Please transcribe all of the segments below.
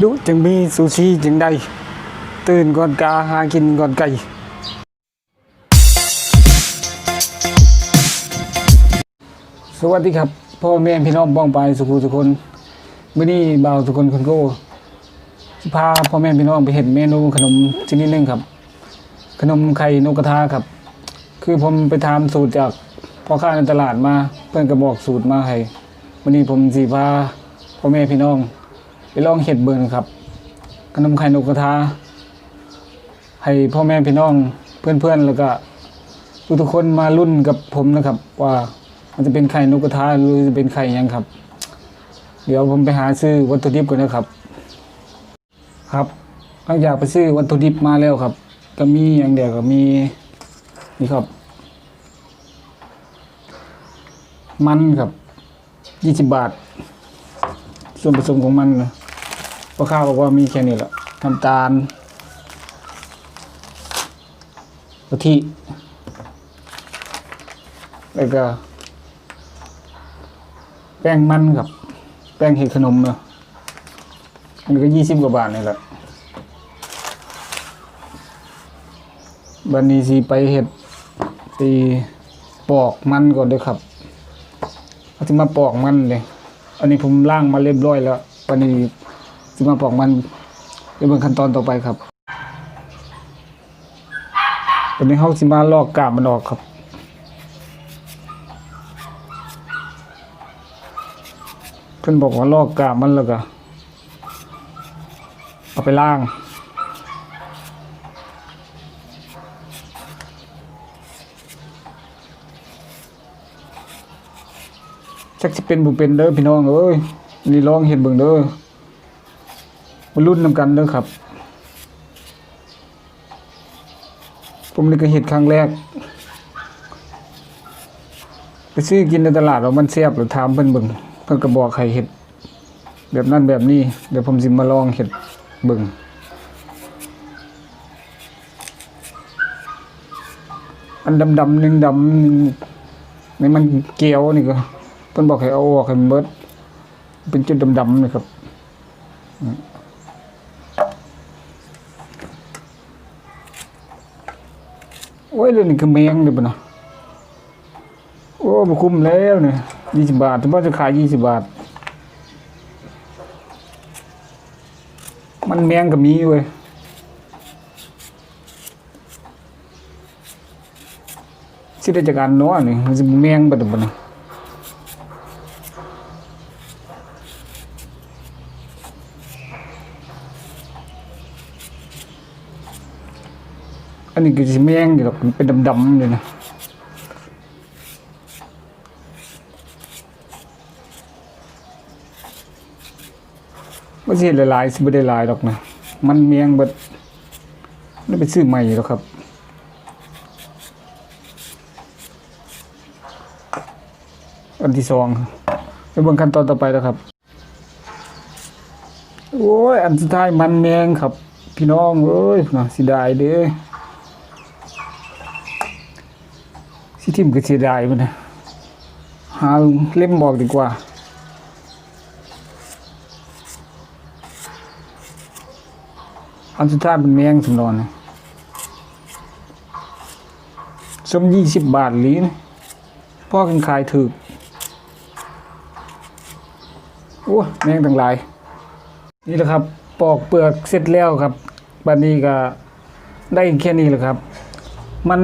ดุจึงมีซูชิจึงได้ ตื่นก่อนกาหากินก่อนไก่สวัสดีครับพ่อแม่พี่น้องบ้องไปสุขุทุคนมื้อนี้บ่าวทุคนคนโก้สิพาพ่อแม่พี่น้องไปเห็นเมนูขนมชนิดหนึงครับ ขนมไข่นกกระทาครับ คือผมไปทำสูตรจากพ่อค้าในตลาดมา เพื่อนก็บอกสูตรมาให้วันนี้ผมสีพาพ่อแม่พี่น้อง ไปลองเห็ดเบิ่งครับขนมไข่นกกระทา ให้พ่อแม่พี่น้องเพื่อนๆแล้วก็ทุกๆคนมารุ่นกับผมนะครับ ว่ามันจะเป็นไข่นกกระทาหรือจะเป็นไข่ยังครับ เดี๋ยวผมไปหาซื้อวัตถุดิบก่อนนะครับ ครับหลังจากไปซื้อวัตถุดิบมาแล้วครับ ก็มีอย่างเดียวก็มีนี่ครับ มันครับยี่สิบบาท ส่วนผสมของมันนะ พ่อค้าวบอกว่ามีแค่นี้แหละน้ำตาลกะทิแล้วก็ แป้งมันครับ แป้งเห็ดขนมเนาะอันนี้ก็ยี่สิบกว่าบาทนี่แหละบันนี้สีไปเห็ดสีปอกมันก่อนเด้อครับเอาที่มาปอกมันเลยอันนี้ผมล่างมาเรียบร้อยแล้ววันนี้ จะมาปอกมันเป็นขั้นตอนต่อไปครับวันนี้เขาสิมาลอกกาบมันออกครับเพิ่นบอกว่าลอกกาบมันแล้วก็เอาไปล้างจักสิเป็นบ่เป็นเด้อพี่น้องเอ้ยนี่ลองเฮ็ดเบิ่งเด้อ มาลุ้นนำกันเด้อครับ ผมนี่ก็เฮ็ดครั้งแรก ไปซื้อกินในตลาดว่ามันแซ่บหรือถามเพิ่นเบิ่งเพิ่นก็บอกให้เฮ็ด แบบนั้นแบบนี้ เดี๋ยวผมสิมาลองเฮ็ดเบิ่งอันดำๆนึงดำนี่มันเกลียวนี่ก็เพิ่นบอกให้เอาออกให้มันเบิด เป็นจุดดำๆนี่ครับ โอ้ยเรื่องนี้ก็แมงเด้อบ่เนาะโอ้มาคุ้มแล้วเนี่ยยี่สิบาทถึงว่าจะขายยี่สิบาท มันแมงก็มีเว้ยสิได้จากการน้อนี่มันจะแมงบัดบัดนะ นนี้ก็สิแมงอยู่หรอกมันเป็นดำๆเลยนะมันสิเห็นหลายๆสิบ่ได้หลายดอกนะ มันเมียงเบิดนี่ไปซื้อใหม่แล้วครับอันที่สองไปเบิ่งขั้นตอนต่อไปแล้วครับ โอ้ย อันสุดท้ายมันแมงครับ พี่น้องเอ้ยนะสิได้เด้อ สิทิมก็เสียดายมันนะหาเล่มบอกดีกว่า อันสุดท้ายเป็นแมงสำนอนสมยี่สิบบาทหลีนพ่อกันขายถือโอ้แมงต่างหลาย นี่แหละครับ ปอกเปลือกเสร็จแล้วครับ บัดนี้ก็ได้แค่นี้แหละครับ มัน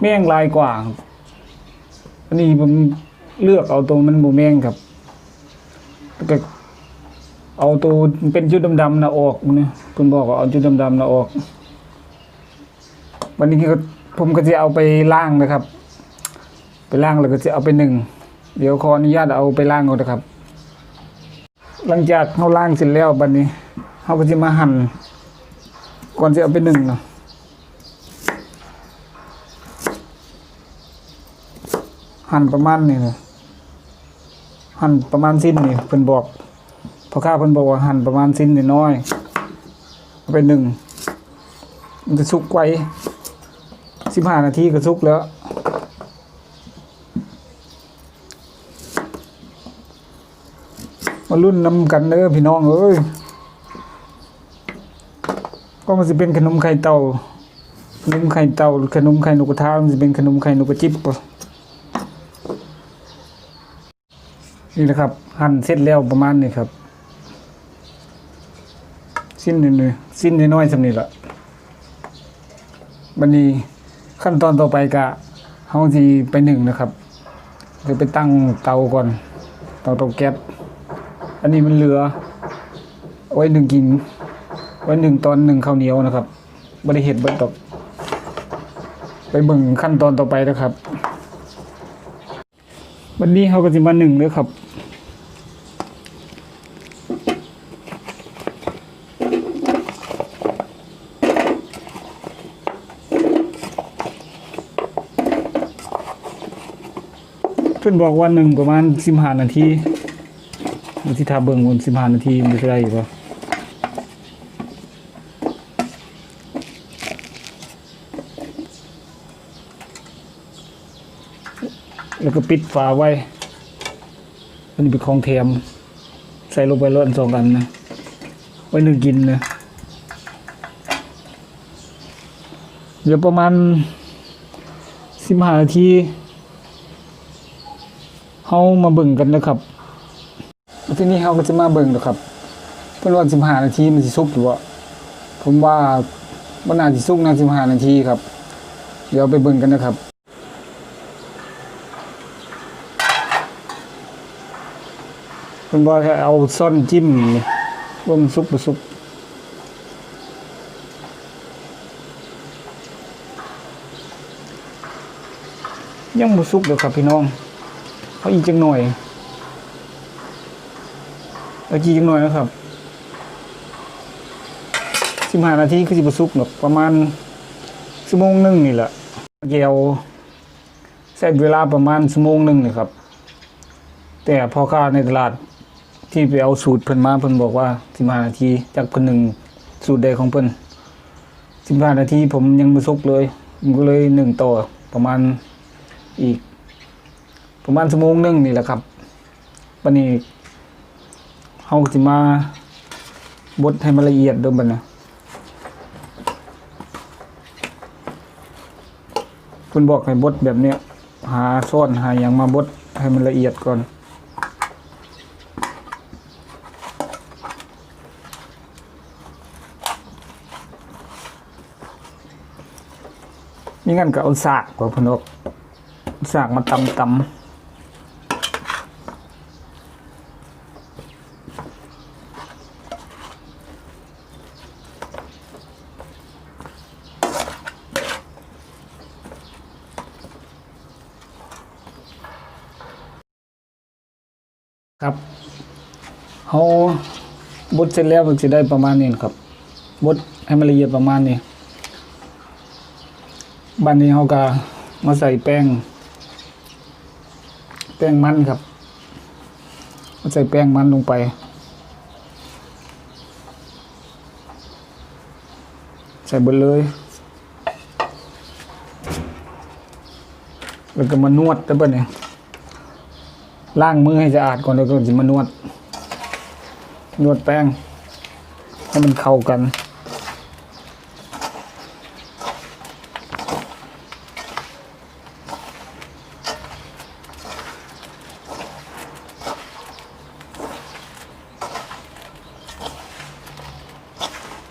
แมงลายกว่าครับอันนี้ผมเลือกเอาตรงมันบูแมงครับก็เอาตัวเป็นจุดดำๆนะออกนเนี่ยคุณบอกว่าเอาจุดดำๆนะออก วันนี้ก็ผมก็จะเอาไปล่างนะครับ ไปล่างแล้วก็จะเอาไปหนึ่งเดี๋ยวขออนุญาตเอาไปล่างก่อนนะครับ หลังจากเขาล่างเสร็จแล้วบัดนี้เขาก็จะมาหั่นก่อนจะเอาไปหนึ่งเนาะ หั่นประมาณนี้นะหั่นประมาณสิ้นนี่เพิ่นบอกพอข้าเพิ่นบอกว่าหั่นประมาณสิ้นน้อยเอาไปหนึ่งมันจะสุกไวสิบห้านาทีก็สุกแล้วมารุ่นนำกันเด้อพี่น้องเอ้ยก็มันจะเป็นขนมไข่เต่าขนมไข่เต่าขนมไข่นกกระทามันจะเป็นขนมไข่นกกระจิบปะ นี่นะครับหั่นเสร็จแล้วประมาณนี้ครับ สิ้นหนึ่งๆสิ้นน้อยๆสำนี้ละบันนี้ขั้นตอนต่อไปกะเฮาสิไปหนึ่งนะครับเดี๋ยวไปตั้งเตาก่อนเตาเตาแก๊สอันนี้มันเหลือไว้หนึ่งกิน ไว้หนึ่งตอนหนึ่งข้าวเหนียวนะครับบริเหตุเบิตกไปเบิ่งขั้นตอนต่อไปนะครับ วันนี้เขาก็จะมาหนึ่งเลยครับ เพื่อนบอกว่าหนึ่งประมาณสิบห้านาทีมันที่ทาเบิ่งบนสิบห้านาทีมันจะได้อยู่ปะแล้วก็ปิดฝาไว้ อันนี้เป็นของเทียม ใส่ลงไปรถสองอันนะ ไว้หนึ่งกินนะ เดี๋ยวประมาณสิบห้านาที เฮามาเบิ่งกันนะครับทีนี้เราก็จะมาเบิ่งนะครับเพื่นว่าสิบห้านาทีมันสิสุกอยู่วะผมว่ามันน่าสิสุกนะสิบห้านาทีครับ เดี๋ยวไปเบิ่งกันนะครับเพื่นว่าเอาซ่อนจิ้มพว่ามันสุกบ่สุกยังบ่สุกเลยครับพี่น้อง เขาอีกจังหน่อยเอาจีจังหน่อยนะครับสิบห้านาทีคือสิบสุกหนอกประมาณชั่วโมงหนึ่งนี่แหละเกี่ยวใช้เวลาประมาณชั่วโมงหนึ่งนี่ครับ แต่พอค้าในตลาดที่ไปเอาสูตรเพิ่นมาเพิ่นบอกว่าสิบห้านาที จากเพิ่นหนึ่งสูตรใดของเพิ่นสิบห้านาทีผมยังไม่สุกเลยผมก็เลยหนึ่งต่อประมาณอีก ประมาณชั่วโมงหนึ่งนี่แหละครับวันนี้เฮาสิมาบดให้มันละเอียดเด้อบัดนะเพิ่นบอกให้บดแบบเนี้ยหาซ่อนหาหยังมาบดให้มันละเอียดก่อนนี่งั้นก็เอาสากกว่าพนบอกสากมาตำตำ ครับเขาบดเสร็จแล้วมันจะได้ประมาณนี้ครับบดให้มันละเอียดประมาณนี้บันนี้เขาก็มาใส่แป้ง แป้งมันครับมาใส่แป้งมันลงไป ใส่เบดเลย แล้วก็มานวดแล้ปะเนี่ย ล้างมือให้สะอาดก่อนแล้วก็จะมานวด นวดแป้ง ให้มันเข้ากัน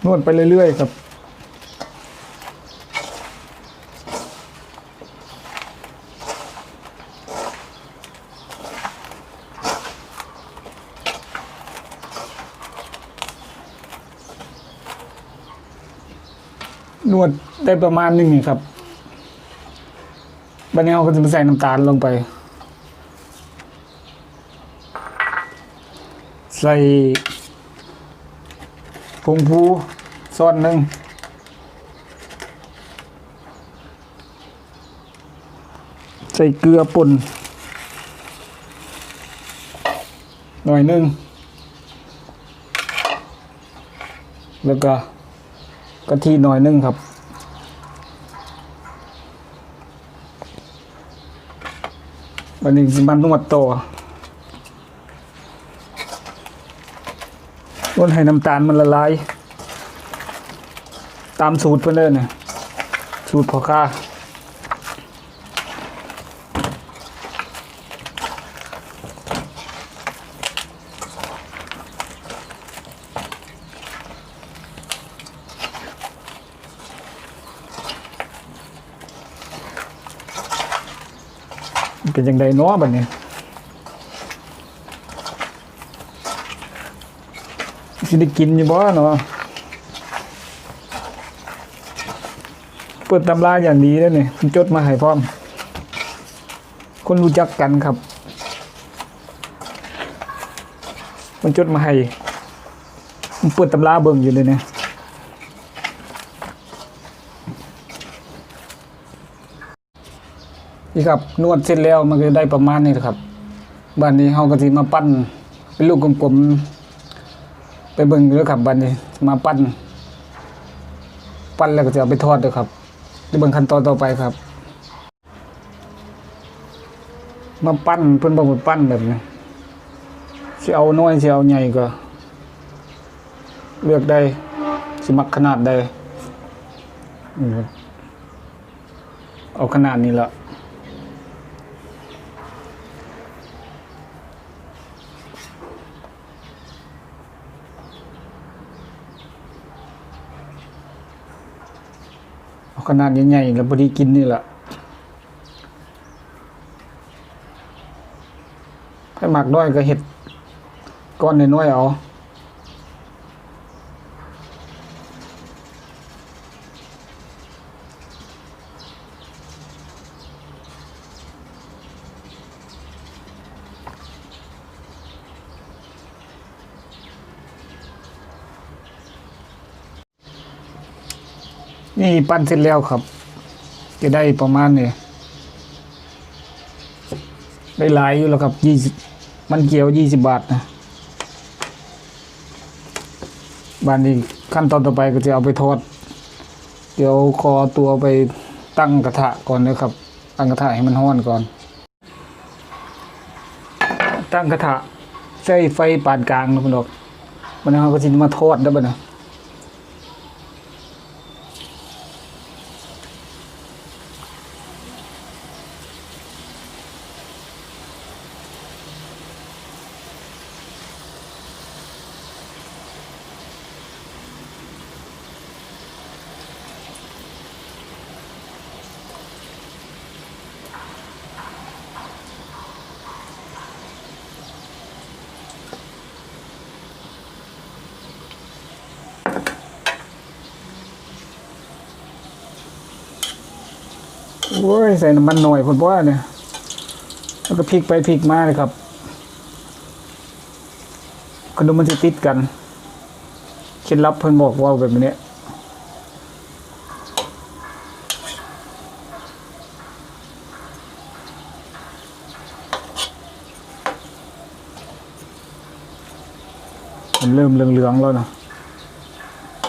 นวดไปเรื่อยๆครับ นวดได้ประมาณหนึ่งครับบันนี้เราก็จะใส่น้ำตาลลงไป ใส่ผงฟูซ่อนหนึ่งใส่เกลือป่นหน่อยหนึง แล้วก็ กะทิหน่อยนึงครับ วันนี้มันนวดตัวนวดให้น้ำตาลมันละลาย ตามสูตรเพิ่นเลยเนี่ยสูตรพ่อค้า เป็นยังไงเนาะบัดนี้สิได้กินอยู่บ่เนาะเปิดตำราอย่างดีแล้วนี่จดมาให้พร้อม คนรู้จักกันครับ มันจดมาให้มันเปิดตำราเบิ่งอยู่เลยเนี่ย นี่ครับนวดเสร็จแล้วมันก็ได้ประมาณนี้แหละครับบ้านนี้เฮาก็สิมาปั้นเป็นลูกกลมๆไปเบิ่งด้วยครับบัดนี้มาปั้น ปั้นแล้วก็จะเอาไปทอดด้วยครับไปเบิ่งขั้นตอนต่อไปครับ มาปั้นเพิ่นบอกว่าปั้นแบบนี้สิเอาน้อยสิเอาใหญ่ก็ เลือกได้สิมักขนาดใดนี่ครับเอาขนาดนี้ละ ขนาดใหญ่ๆแล้วพอดีกินนี่แหละให้หมักด้อยก็เห็ดก้อนน้อยๆเอา นี่ปั้นเสร็จแล้วครับ จะได้ประมาณนี้ได้หลายอยู่แล้วครับยี่สิบมันเกี่ยวยี่สิบบาทนะบานนี้ขั้นตอนต่อไปก็จะเอาไปทอด เดี๋ยวคอตัวไปตั้งกระทะก่อนนะครับ ตั้งกระทะให้มันร้อนก่อน ตั้งกระทะใช้ไฟปานกลางนะพี่นดอกมันเขาก็จะมาทอดได้บ่นะ อ้ยใส่น้ำมันหน่อยผมว่าเนี่ยแล้วก็พลิกไปพลิกมาเลยครับขนมมันจะติดกันเคล็ดลับเพิ่นบอกว่าแบบนี้มันเริ่มเหลืองๆแล้วนะ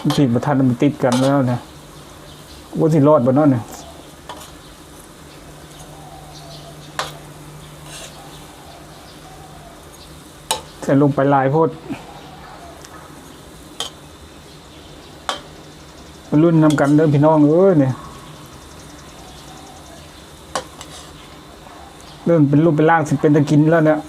มันสิประทันมันติดกันแล้วเนี่ยว่าสิรอดบ่เนอนเนี่ย ใส่ลงไปลายโพดมันรุ่นนำกันเดิมพี่น้องเอ้ยเนี่ยเริ่มเป็นรูปเป็นร่างสิเป็นตะกินแล้วเนี่ย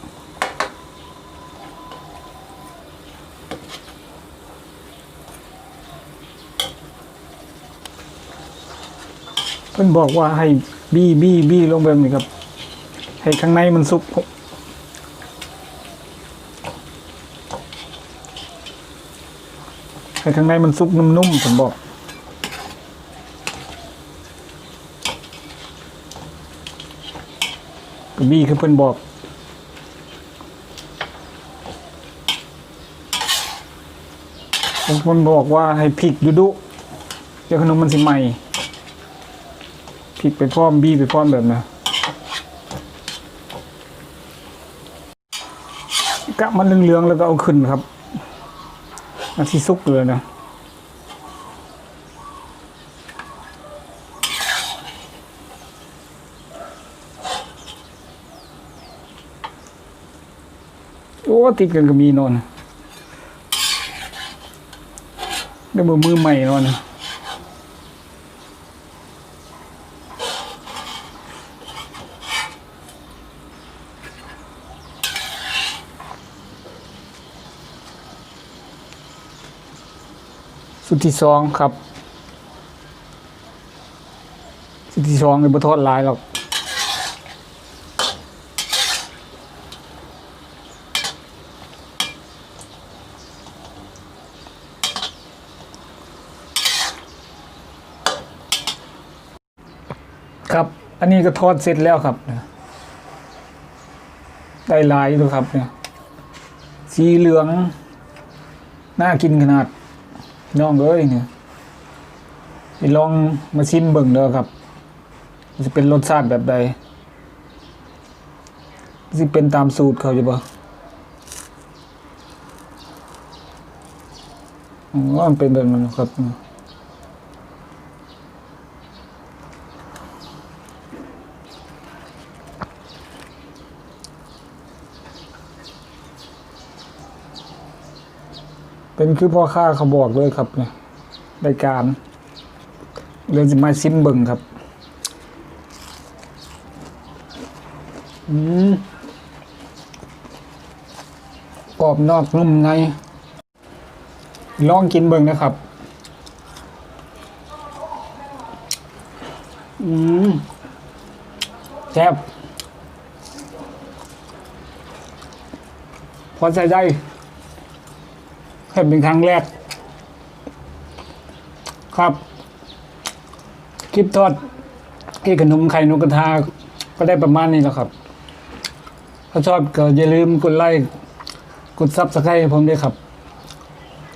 เพิ่นบอกว่าให้บี้บี้บี้ลงแบบนี้ครับ ให้ข้างในมันสุก ให้ข้างในมันซุกนุ่มๆผมบอกกระบี่คือเพิ่อนบอกเพิ่นบอกว่าให้พริกดุดุเดี๋ยวขนมมันสิใหม่พริกไปพร้อมบี้ไปพร้อมแบบนะกะมันเหลืองๆแล้วก็เอาขึ้นครับ มันที่ซุกเลยนะโอ้ติดกันก็มีนอนได้มือมือใหม่นอน ที่สองครับสุดที่สองในบทอดลายหรอกครับ อันนี้ก็ทอดเสร็จแล้วครับได้ลายดูครับเนี่ย สีเหลือง น่ากินขนาด น้องเอ้ยเนี่ยไปลองมาชิมเบิ่งเด้อครับจะเป็นรสชาติแบบใดสิเป็นตามสูตรเขาจะบ่อ๋อมันเป็นแบบนั้นครับ เป็นคือพ่อค้าเขาบอกเลยครับเนี่ยรายการเรื่องจะมาซิมเบิงครับ อืมกรอบนอกนุ่มในลองกินเบิงนะครับ อืมแซ่บพอใจได้ เห็นเป็นครั้งแรก ครับ คลิปทอดที่ขนมไข่นกกระทา ก็ได้ประมาณนี้แล้วครับ ถ้าชอบก็อย่าลืมกดไลค์กดซับสไครต์ให้ผมด้วยครับ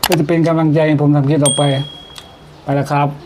เพื่อจะเป็นกำลังใจให้ผมทำคลิปต่อไป ไปแล้วครับ